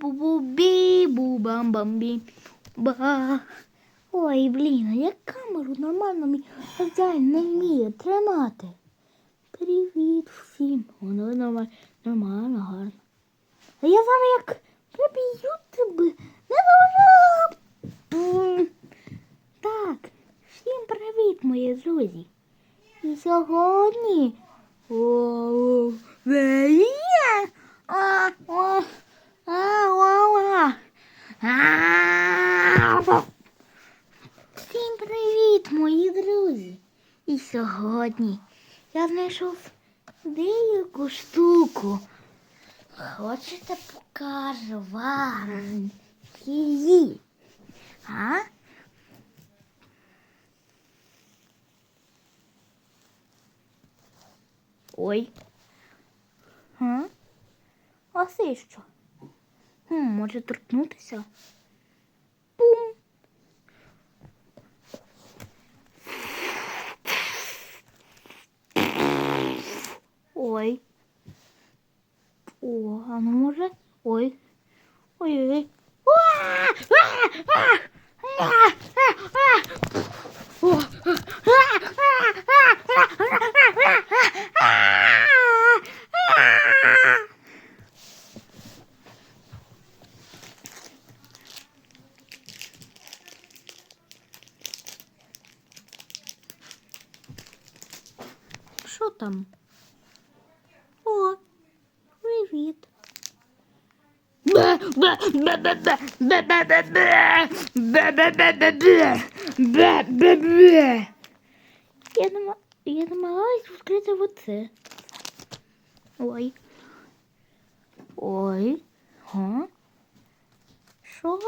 бу-бу-бі, бу-бам-бам-бі. Ба. Ой, блін, а як камеру нормально мій хазяїн не вміє тримати. Привіт всім. Воно нормально, нормально, гарно. А я зараз як приб'ю тебе. Не можу. Так, всім привіт, мої друзі. І сьогодні. О, веє. А, о, а, о, о. А. Всім привіт, мої друзі! І сьогодні я знайшов деяку штуку. Хочете покажу вам її? А? Ой. А? А що? Хм, може торкнутися? Пум. Ой. О, а ну може? Ой. Ой-ой-ой. Що там? Я нама... я намагалась відкрити оце. Ой. Ой. Га? Що?